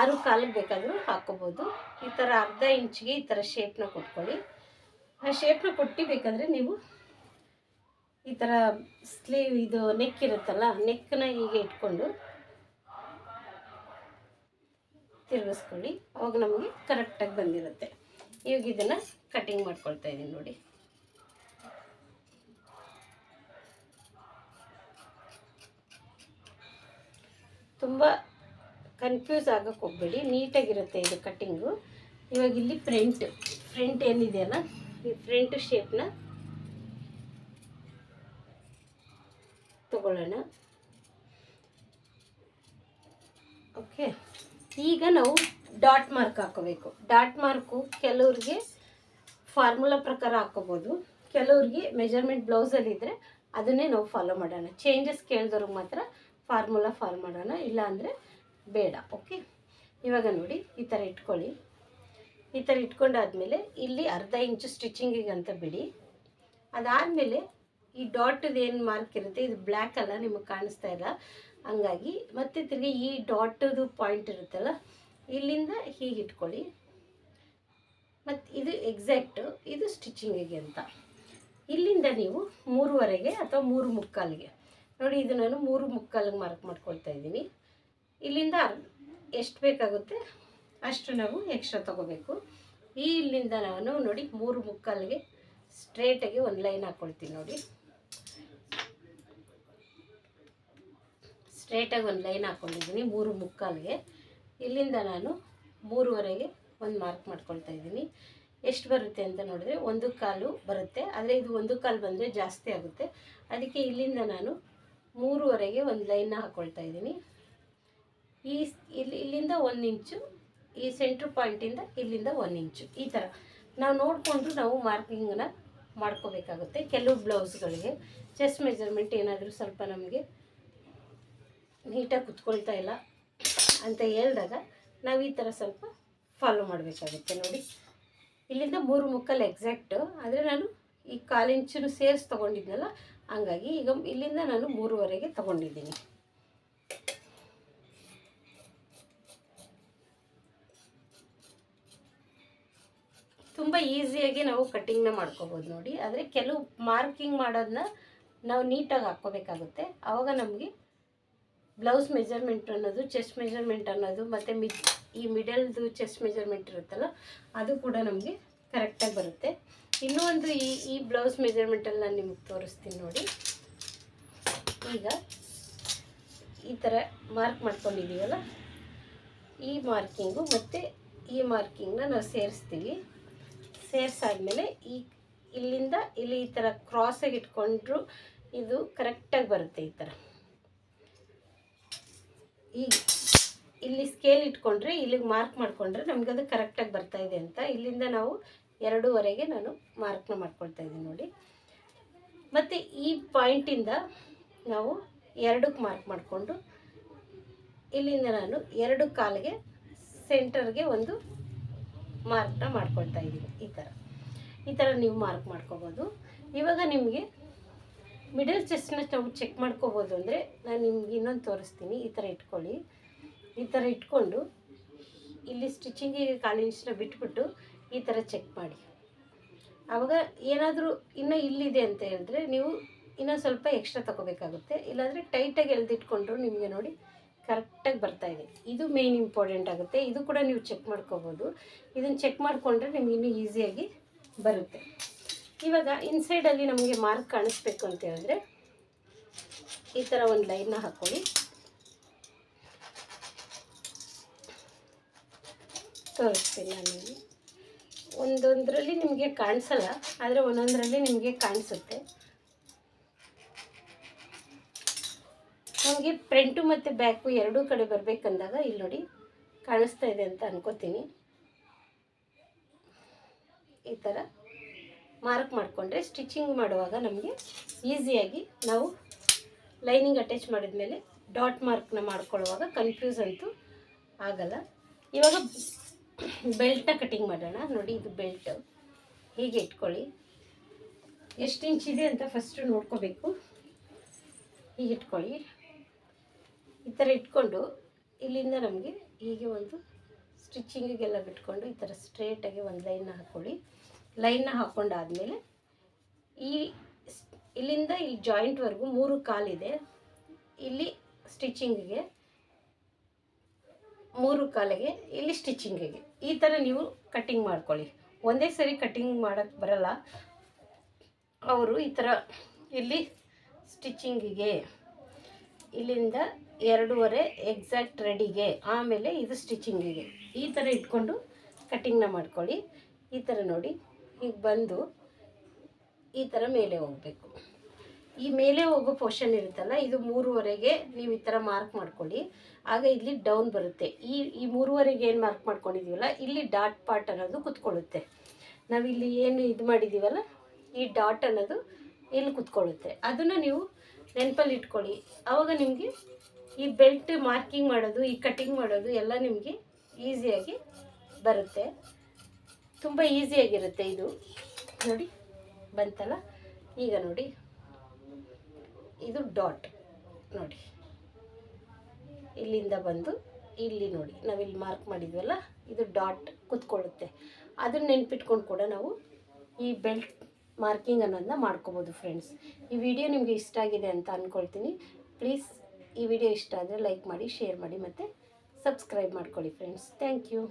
ಆರು ಕಾಲಿಗೆ ಬೇಕಾದರೂ ಹಾಕ್ಕೋಬೋದು ಈ ಥರ ಅರ್ಧ ಇಂಚಿಗೆ ಈ ಥರ ಶೇಪ್ನ ಕೊಟ್ಕೊಳ್ಳಿ. ಆ ಶೇಪ್ನ ಕೊಟ್ಟು ಬೇಕಾದರೆ ನೀವು ಈ ಥರ ಸ್ಲೀವ್ ಇದು ನೆಕ್ ಇರುತ್ತಲ್ಲ ನೆಕ್ಕನ್ನ ಹೀಗೆ ಇಟ್ಕೊಂಡು ತಿರುಗಿಸ್ಕೊಳ್ಳಿ. ಅವಾಗ ನಮಗೆ ಕರೆಕ್ಟಾಗಿ ಬಂದಿರುತ್ತೆ. ಇವಾಗ ಇದನ್ನು ಕಟಿಂಗ್ ಮಾಡ್ಕೊಳ್ತಾ ಇದ್ದೀನಿ ನೋಡಿ. ತುಂಬ ಕನ್ಫ್ಯೂಸ್ ಆಗಕ್ಕೆ ಹೋಗ್ಬೇಡಿ. ನೀಟಾಗಿರುತ್ತೆ ಇದು ಕಟ್ಟಿಂಗು ಇವಾಗ ಇಲ್ಲಿ ಫ್ರಂಟ್ ಫ್ರಂಟ್ ಏನಿದೆಯಲ್ಲ, ಈ ಫ್ರಂಟ್ ಶೇಪ್ನ ತಗೊಳ್ಳೋಣ. ಓಕೆ ಈಗ ನಾವು ಡಾಟ್ ಮಾರ್ಕ್ ಹಾಕೋಬೇಕು. ಡಾಟ್ ಮಾರ್ಕು ಕೆಲವ್ರಿಗೆ ಫಾರ್ಮುಲಾ ಪ್ರಕಾರ ಹಾಕೋಬೋದು ಕೆಲವ್ರಿಗೆ ಮೆಜರ್ಮೆಂಟ್ ಬ್ಲೌಸಲ್ಲಿ ಇದ್ದರೆ ಅದನ್ನೇ ನಾವು ಫಾಲೋ ಮಾಡೋಣ. ಚೇಂಜಸ್ ಕೇಳಿದವ್ರಿಗೆ ಮಾತ್ರ ಫಾರ್ಮುಲಾ ಫಾಲೋ ಮಾಡೋಣ. ಇಲ್ಲ ಅಂದರೆ ಬೇಡ. ಓಕೆ ಇವಾಗ ನೋಡಿ, ಈ ಥರ ಇಟ್ಕೊಳ್ಳಿ. ಈ ಥರ ಇಟ್ಕೊಂಡಾದ್ಮೇಲೆ ಇಲ್ಲಿ ಅರ್ಧ ಇಂಚು ಸ್ಟಿಚಿಂಗಿಗೆ ಅಂತ ಬಿಡಿ. ಅದಾದಮೇಲೆ ಈ ಡಾಟದ ಏನು ಮಾರ್ಕ್ ಇರುತ್ತೆ? ಇದು ಬ್ಲ್ಯಾಕ್ ಅಲ್ಲ, ನಿಮಗೆ ಕಾಣಿಸ್ತಾ ಇಲ್ಲ. ಹಂಗಾಗಿ ಮತ್ತೆ ತಿರ್ಗಿ ಈ ಡಾಟದು ಪಾಯಿಂಟ್ ಇರುತ್ತಲ್ಲ, ಇಲ್ಲಿಂದ ಹೀಗೆ ಇಟ್ಕೊಳ್ಳಿ. ಮತ್ತು ಇದು ಎಕ್ಸಾಕ್ಟು, ಇದು ಸ್ಟಿಚಿಂಗಿಗೆ ಅಂತ. ಇಲ್ಲಿಂದ ನೀವು ಮೂರುವರೆಗೆ ಅಥವಾ ಮೂರು ಮುಕ್ಕಾಲಿಗೆ. ನೋಡಿ, ಇದು ನಾನು ಮೂರು ಮುಕ್ಕಾಲಿಗೆ ಮಾರ್ಕ್ ಮಾಡ್ಕೊಳ್ತಾ ಇದ್ದೀನಿ. ಇಲ್ಲಿಂದ ಎಷ್ಟು ಬೇಕಾಗುತ್ತೆ? ಅಷ್ಟು ನಾವು ಎಕ್ಸ್ಟ್ರಾ ತಗೋಬೇಕು. ಈ ಇಲ್ಲಿಂದ ನಾನು ನೋಡಿ ಮೂರು ಮುಕ್ಕಾಲಿಗೆ ಸ್ಟ್ರೇಟಾಗಿ ಒಂದು ಲೈನ್ ಹಾಕ್ಕೊಳ್ತೀನಿ ನೋಡಿ. ಸ್ಟ್ರೇಟಾಗಿ ಒಂದು ಲೈನ್ ಹಾಕ್ಕೊಂಡಿದ್ದೀನಿ ಮೂರು ಮುಕ್ಕಾಲಿಗೆ. ಇಲ್ಲಿಂದ ನಾನು ಮೂರುವರೆಗೆ ಒಂದು ಮಾರ್ಕ್ ಮಾಡ್ಕೊಳ್ತಾ ಇದ್ದೀನಿ. ಎಷ್ಟು ಬರುತ್ತೆ ಅಂತ ನೋಡಿದ್ರೆ ಒಂದು ಕಾಲು ಬರುತ್ತೆ, ಆದರೆ ಇದು ಒಂದು ಕಾಲು ಬಂದರೆ ಜಾಸ್ತಿ ಆಗುತ್ತೆ. ಅದಕ್ಕೆ ಇಲ್ಲಿಂದ ನಾನು ಮೂರುವರೆಗೆ ಒಂದು ಲೈನ್ನ ಹಾಕ್ಕೊಳ್ತಾ ಇದ್ದೀನಿ. ಈ ಇಲ್ಲಿ, ಇಲ್ಲಿಂದ ಒಂದು ಇಂಚು, ಈ ಸೆಂಟ್ರ್ ಪಾಯಿಂಟಿಂದ ಇಲ್ಲಿಂದ ಒಂದು ಇಂಚು. ಈ ಥರ. ನಾವು ನೋಡಿಕೊಂಡು ನಾವು ಮಾರ್ಕಿಂಗನ್ನ ಮಾಡ್ಕೋಬೇಕಾಗುತ್ತೆ. ಕೆಲವು ಬ್ಲೌಸ್ಗಳಿಗೆ, ಚೆಸ್ಟ್ ಮೆಜರ್ಮೆಂಟ್ ಏನಾದರೂ ಸ್ವಲ್ಪ ನಮಗೆ ನೀಟಾಗಿ ಕುತ್ಕೊಳ್ತಾ ಇಲ್ಲ ಅಂತ ಹೇಳಿದಾಗ ನಾವು ಈ ಥರ ಸ್ವಲ್ಪ ಫಾಲೋ ಮಾಡಬೇಕಾಗುತ್ತೆ ನೋಡಿ. ಇಲ್ಲಿಂದ ಮೂರು ಮುಕ್ಕಲ್ಲಿ ಎಕ್ಸಾಕ್ಟು ಆದರೆ ನಾನು ಈ ಕಾಲಿಂಚನ್ನು ಸೇರಿಸಿ ತೊಗೊಂಡಿದ್ನಲ್ಲ, ಹಂಗಾಗಿ ಈಗ ಇಲ್ಲಿಂದ ನಾನು ಮೂರುವರೆಗೆ ತೊಗೊಂಡಿದ್ದೀನಿ. ತುಂಬ ಈಸಿಯಾಗಿ ನಾವು ಕಟ್ಟಿಂಗ್ನ ಮಾಡ್ಕೋಬೋದು ನೋಡಿ. ಆದರೆ ಕೆಲವು ಮಾರ್ಕಿಂಗ್ ಮಾಡೋದನ್ನ ನಾವು ನೀಟಾಗಿ ಹಾಕ್ಕೋಬೇಕಾಗುತ್ತೆ. ಆವಾಗ ನಮಗೆ ಬ್ಲೌಸ್ ಮೆಜರ್ಮೆಂಟ್ ಅನ್ನೋದು ಚೆಸ್ಟ್ ಮೆಜರ್ಮೆಂಟ್ ಅನ್ನೋದು, ಮತ್ತು ಮಿ ಈ ಮಿಡಲ್ದು ಚೆಸ್ಟ್ ಮೆಜರ್ಮೆಂಟ್ ಇರುತ್ತಲ್ಲ, ಅದು ಕೂಡ ನಮಗೆ ಕರೆಕ್ಟಾಗಿ ಬರುತ್ತೆ. ಇನ್ನೂ ಒಂದು ಈ ಈ ಬ್ಲೌಸ್ ಮೆಜರ್ಮೆಂಟಲ್ಲಿ ನಾನು ನಿಮಗೆ ತೋರಿಸ್ತೀನಿ ನೋಡಿ. ಈಗ ಈ ಥರ ಮಾರ್ಕ್ ಮಾಡ್ಕೊಂಡಿದ್ದೀವಲ್ಲ, ಈ ಮಾರ್ಕಿಂಗು ಮತ್ತು ಈ ಮಾರ್ಕಿಂಗ್ನ ನಾವು ಸೇರಿಸ್ತೀವಿ. ಸೇರಿಸಾದ್ಮೇಲೆ ಈ ಇಲ್ಲಿಂದ ಇಲ್ಲಿ ಈ ಥರ ಕ್ರಾಸಾಗಿ ಇಟ್ಕೊಂಡ್ರು ಇದು ಕರೆಕ್ಟಾಗಿ ಬರುತ್ತೆ ಈ ಥರ ಈಗ ಇಲ್ಲಿ ಸ್ಕೇಲ್ ಇಟ್ಕೊಂಡ್ರೆ, ಇಲ್ಲಿಗೆ ಮಾರ್ಕ್ ಮಾಡಿಕೊಂಡ್ರೆ ನಮ್ಗೆ ಅದು ಕರೆಕ್ಟಾಗಿ ಬರ್ತಾ ಇದೆ ಅಂತ. ಇಲ್ಲಿಂದ ನಾವು ಎರಡೂವರೆಗೆ ನಾನು ಮಾರ್ಕ್ನ ಮಾಡ್ಕೊಳ್ತಾ ಇದ್ದೀನಿ ನೋಡಿ. ಮತ್ತು ಈ ಪಾಯಿಂಟಿಂದ ನಾವು ಎರಡಕ್ಕೆ ಮಾರ್ಕ್ ಮಾಡಿಕೊಂಡು, ಇಲ್ಲಿಂದ ನಾನು ಎರಡು ಕಾಲಿಗೆ ಸೆಂಟರ್ಗೆ ಒಂದು ಮಾರ್ಕ್ನ ಮಾಡ್ಕೊಳ್ತಾ ಇದ್ದೀನಿ ಈ ಥರ ಈ ಥರ ನೀವು ಮಾರ್ಕ್ ಮಾಡ್ಕೋಬೋದು. ಇವಾಗ ನಿಮಗೆ ಮಿಡಲ್ ಚೆಸ್ಟ್ನ ನಾವು ಚೆಕ್ ಮಾಡ್ಕೋಬೋದು ಅಂದರೆ ನಾನು ನಿಮ್ಗೆ ಇನ್ನೊಂದು ತೋರಿಸ್ತೀನಿ. ಈ ಥರ ಇಟ್ಕೊಳ್ಳಿ. ಈ ಥರ ಇಟ್ಕೊಂಡು ಇಲ್ಲಿ ಸ್ಟಿಚಿಂಗಿಗೆ ಕಾಲಿಂಚನ ಬಿಟ್ಬಿಟ್ಟು ಈ ಥರ ಚೆಕ್ ಮಾಡಿ. ಆವಾಗ ಏನಾದರೂ ಇನ್ನೂ ಇಲ್ಲಿದೆ ಅಂತ ಹೇಳಿದ್ರೆ ನೀವು ಇನ್ನೂ ಸ್ವಲ್ಪ ಎಕ್ಸ್ಟ್ರಾ ತಗೋಬೇಕಾಗುತ್ತೆ. ಇಲ್ಲಾಂದರೆ ಟೈಟಾಗಿ ಎಳೆದಿಟ್ಕೊಂಡ್ರು ನಿಮಗೆ ನೋಡಿ ಕರೆಕ್ಟಾಗಿ ಬರ್ತಾ ಇದೆ. ಇದು ಮೇಯ್ನ್ ಇಂಪಾರ್ಟೆಂಟ್ ಆಗುತ್ತೆ. ಇದು ಕೂಡ ನೀವು ಚೆಕ್ ಮಾಡ್ಕೋಬೋದು. ಇದನ್ನು ಚೆಕ್ ಮಾಡಿಕೊಂಡ್ರೆ ನಿಮ್ಗೆ ಇನ್ನೂ ಈಸಿಯಾಗಿ ಬರುತ್ತೆ. ಇವಾಗ ಇನ್ಸೈಡಲ್ಲಿ ನಮಗೆ ಮಾರ್ಕ್ ಕಾಣಿಸ್ಬೇಕು ಅಂತ ಹೇಳಿದ್ರೆ ಈ ಥರ ಒಂದು ಲೈನ್ನ ಹಾಕ್ಕೊಳ್ಳಿ ತೋರಿಸ್ತೀನಿ ನಾನು. ಒಂದೊಂದರಲ್ಲಿ ನಿಮಗೆ ಕಾಣಿಸಲ್ಲ, ಆದರೆ ಒಂದೊಂದರಲ್ಲಿ ನಿಮಗೆ ಕಾಣಿಸುತ್ತೆ. ನಮಗೆ ಫ್ರಂಟು ಮತ್ತು ಬ್ಯಾಕು ಎರಡೂ ಕಡೆ ಬರಬೇಕಂದಾಗ ಇಲ್ಲಿ ನೋಡಿ ಕಾಣಿಸ್ತಾ ಇದೆ ಅಂತ ಅನ್ಕೋತೀನಿ. ಈ ಥರ ಮಾರ್ಕ್ ಮಾಡಿಕೊಂಡ್ರೆ ಸ್ಟಿಚಿಂಗ್ ಮಾಡುವಾಗ ನಮಗೆ ಈಸಿಯಾಗಿ ನಾವು ಲೈನಿಂಗ್ ಅಟ್ಯಾಚ್ ಮಾಡಿದ ಮೇಲೆ ಡಾಟ್ ಮಾರ್ಕ್ನ ಮಾಡ್ಕೊಳ್ಳುವಾಗ ಕನ್ಫ್ಯೂಸ್ ಅಂತೂ ಆಗಲ್ಲ. ಇವಾಗ ಬೆಲ್ಟ ಕಟಿಂಗ್ ಮಾಡೋಣ. ನೋಡಿ ಇದು ಬೆಲ್ಟ್ ಹೀಗೆ ಇಟ್ಕೊಳ್ಳಿ? ಎಷ್ಟು ಇಂಚ್ ಇದೆ ಅಂತ ಫಸ್ಟು ನೋಡ್ಕೋಬೇಕು. ಹೀಗೆ ಇಟ್ಕೊಳ್ಳಿ. ಈ ಥರ ಇಟ್ಕೊಂಡು ಇಲ್ಲಿಂದ ನಮಗೆ ಹೀಗೆ ಒಂದು ಸ್ಟಿಚಿಂಗಿಗೆಲ್ಲ ಬಿಟ್ಕೊಂಡು ಈ ಥರ ಸ್ಟ್ರೇಟಾಗಿ ಒಂದು ಲೈನ್ ಹಾಕ್ಕೊಳ್ಳಿ. ಲೈನ್ನ ಹಾಕ್ಕೊಂಡಾದಮೇಲೆ ಈ ಇಲ್ಲಿಂದ ಇಲ್ಲಿ ಜಾಯಿಂಟ್ವರೆಗೂ ಮೂರು ಕಾಲಿದೆ. ಇಲ್ಲಿ ಸ್ಟಿಚಿಂಗಿಗೆ ಮೂರು ಕಾಲಿಗೆ, ಇಲ್ಲಿ ಸ್ಟಿಚಿಂಗಿಗೆ. ಈ ಥರ ನೀವು ಕಟ್ಟಿಂಗ್ ಮಾಡ್ಕೊಳ್ಳಿ. ಒಂದೇ ಸರಿ ಕಟ್ಟಿಂಗ್ ಮಾಡೋಕ್ಕೆ ಬರಲ್ಲ. ಅವರು ಈ ಥರ ಇಲ್ಲಿ ಸ್ಟಿಚಿಂಗಿಗೆ, ಇಲ್ಲಿಂದ ಎರಡೂವರೆ ಎಕ್ಸಾಕ್ಟ್ ರೆಡಿಗೆ, ಆಮೇಲೆ ಇದು ಸ್ಟಿಚಿಂಗಿಗೆ. ಈ ಥರ ಇಟ್ಕೊಂಡು ಕಟ್ಟಿಂಗ್ನ ಮಾಡ್ಕೊಳ್ಳಿ. ಈ ಥರ ನೋಡಿ. ಈಗ ಬಂದು ಈ ಥರ ಮೇಲೆ ಹೋಗಬೇಕು. ಈ ಮೇಲೆ ಹೋಗೋ ಪೋರ್ಷನ್ ಇರುತ್ತಲ್ಲ, ಇದು ಮೂರುವರೆಗೆ ನೀವು ಈ ಥರ ಮಾರ್ಕ್ ಮಾಡ್ಕೊಳ್ಳಿ. ಆಗ ಇಲ್ಲಿ ಡೌನ್ ಬರುತ್ತೆ. ಈ ಈ ಮೂರುವರೆಗೆ ಏನು ಮಾರ್ಕ್ ಮಾಡ್ಕೊಂಡಿದ್ದೀವಲ್ಲ ಇಲ್ಲಿ ಡಾಟ್ ಪಾರ್ಟ್ ಅನ್ನೋದು ಕುತ್ಕೊಳ್ಳುತ್ತೆ. ನಾವಿಲ್ಲಿ ಏನು ಇದು ಮಾಡಿದ್ದೀವಲ್ಲ ಈ ಡಾಟ್ ಅನ್ನೋದು ಇಲ್ಲಿ ಕುತ್ಕೊಳ್ಳುತ್ತೆ. ಅದನ್ನು ನೀವು ನೆನಪಲ್ಲಿ ಇಟ್ಕೊಳ್ಳಿ. ಆವಾಗ ನಿಮಗೆ ಈ ಬೆಲ್ಟ್ ಮಾರ್ಕಿಂಗ್ ಮಾಡೋದು, ಈ ಕಟಿಂಗ್ ಮಾಡೋದು ಎಲ್ಲ ನಿಮಗೆ ಈಸಿಯಾಗಿ ಬರುತ್ತೆ. ತುಂಬ ಈಸಿಯಾಗಿರುತ್ತೆ ಇದು. ನೋಡಿ, ಬಂತಲ್ಲ? ಈಗ ನೋಡಿ. ಇದು ಡಾಟ್ ನೋಡಿ. ಇಲ್ಲಿಂದ ಬಂದು ಇಲ್ಲಿ ನೋಡಿ. ನಾವಿಲ್ಲಿ ಮಾರ್ಕ್ ಮಾಡಿದ್ವಲ್ಲ? ಇದು ಡಾಟ್ ಕುತ್ಕೊಳ್ಳುತ್ತೆ. ಅದನ್ನ ನೆನ್ಪಿಟ್ಕೊಂಡು ಕೂಡ ನಾವು ಈ ಬೆಲ್ಟ್ ಮಾರ್ಕಿಂಗ್ ಅನ್ನೋದನ್ನ ಮಾಡ್ಕೋಬೋದು ಫ್ರೆಂಡ್ಸ್ ಈ ವಿಡಿಯೋ ನಿಮಗೆ ಇಷ್ಟ ಆಗಿದೆ ಅಂತ ಅಂದ್ಕೊಳ್ತೀನಿ ಪ್ಲೀಸ್ ಈ ವಿಡಿಯೋ ಇಷ್ಟ ಆದರೆ ಲೈಕ್ ಮಾಡಿ ಶೇರ್ ಮಾಡಿ ಮತ್ತು ಸಬ್ಸ್ಕ್ರೈಬ್ ಮಾಡ್ಕೊಳ್ಳಿ ಫ್ರೆಂಡ್ಸ್ ಥ್ಯಾಂಕ್ ಯು